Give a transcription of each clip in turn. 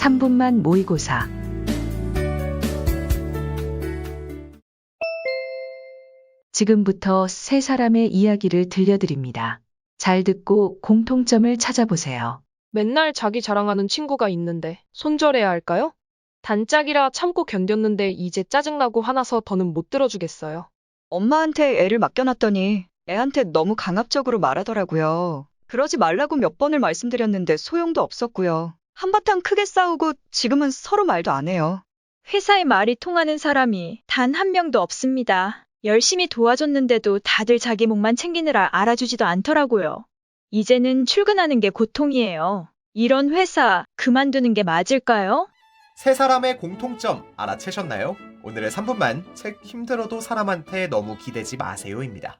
3분만 모의고사. 지금부터 세 사람의 이야기를 들려드립니다. 잘 듣고 공통점을 찾아보세요. 맨날 자기 자랑하는 친구가 있는데 손절해야 할까요? 단짝이라 참고 견뎠는데 이제 짜증나고 화나서 더는 못 들어주겠어요. 엄마한테 애를 맡겨놨더니 애한테 너무 강압적으로 말하더라고요. 그러지 말라고 몇 번을 말씀드렸는데 소용도 없었고요. 한바탕 크게 싸우고 지금은 서로 말도 안 해요. 회사에 말이 통하는 사람이 단 한 명도 없습니다. 열심히 도와줬는데도 다들 자기 목만 챙기느라 알아주지도 않더라고요. 이제는 출근하는 게 고통이에요. 이런 회사 그만두는 게 맞을까요? 세 사람의 공통점 알아채셨나요? 오늘의 3분만 책 힘들어도 사람한테 너무 기대지 마세요입니다.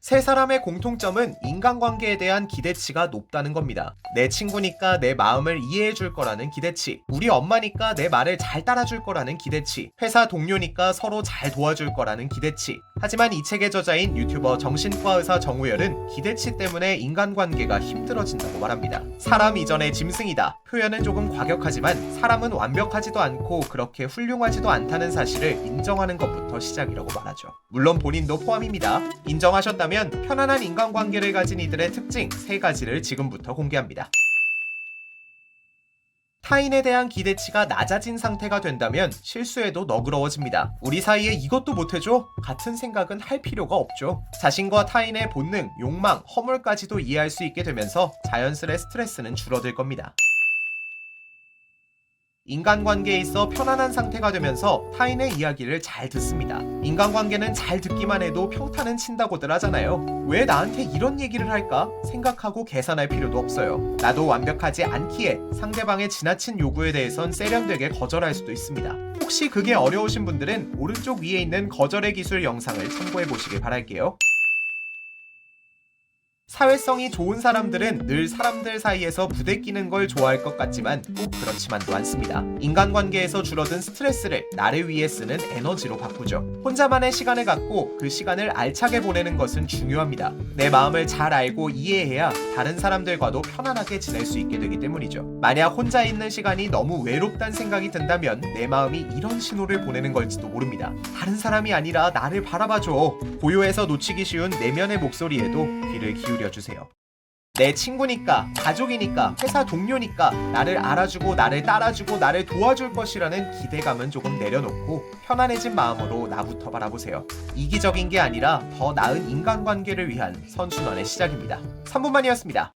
세 사람의 공통점은 인간관계에 대한 기대치가 높다는 겁니다. 내 친구니까 내 마음을 이해해 줄 거라는 기대치, 우리 엄마니까 내 말을 잘 따라줄 거라는 기대치, 회사 동료니까 서로 잘 도와줄 거라는 기대치. 하지만 이 책의 저자인 유튜버 정신과 의사 정우열은 기대치 때문에 인간관계가 힘들어진다고 말합니다. 사람 이전의 짐승이다. 표현은 조금 과격하지만 사람은 완벽하지도 않고 그렇게 훌륭하지도 않다는 사실을 인정하는 것부터 시작이라고 말하죠. 물론 본인도 포함입니다. 인정하셨다 면 편안한 인간관계를 가진 이들의 특징 세 가지를 지금부터 공개합니다. 타인에 대한 기대치가 낮아진 상태가 된다면 실수에도 너그러워집니다. 우리 사이에 이것도 못해줘? 같은 생각은 할 필요가 없죠. 자신과 타인의 본능, 욕망, 허물까지도 이해할 수 있게 되면서 자연스레 스트레스는 줄어들 겁니다. 인간관계에 있어 편안한 상태가 되면서 타인의 이야기를 잘 듣습니다. 인간관계는 잘 듣기만 해도 평타는 친다고들 하잖아요. 왜 나한테 이런 얘기를 할까? 생각하고 계산할 필요도 없어요. 나도 완벽하지 않기에 상대방의 지나친 요구에 대해선 세련되게 거절할 수도 있습니다. 혹시 그게 어려우신 분들은 오른쪽 위에 있는 거절의 기술 영상을 참고해 보시길 바랄게요. 사회성이 좋은 사람들은 늘 사람들 사이에서 부대끼는 걸 좋아할 것 같지만 꼭 그렇지만도 않습니다. 인간관계에서 줄어든 스트레스를 나를 위해 쓰는 에너지로 바꾸죠. 혼자만의 시간을 갖고 그 시간을 알차게 보내는 것은 중요합니다. 내 마음을 잘 알고 이해해야 다른 사람들과도 편안하게 지낼 수 있게 되기 때문이죠. 만약 혼자 있는 시간이 너무 외롭단 생각이 든다면 내 마음이 이런 신호를 보내는 걸지도 모릅니다. 다른 사람이 아니라 나를 바라봐줘. 고요해서 놓치기 쉬운 내면의 목소리에도 귀를 기울여 주세요. 내 친구니까, 가족이니까, 회사 동료니까, 나를 알아주고, 나를 따라주고, 나를 도와줄 것이라는 기대감은 조금 내려놓고, 편안해진 마음으로 나부터 바라보세요. 이기적인 게 아니라 더 나은 인간관계를 위한 선순환의 시작입니다. 3분만이었습니다.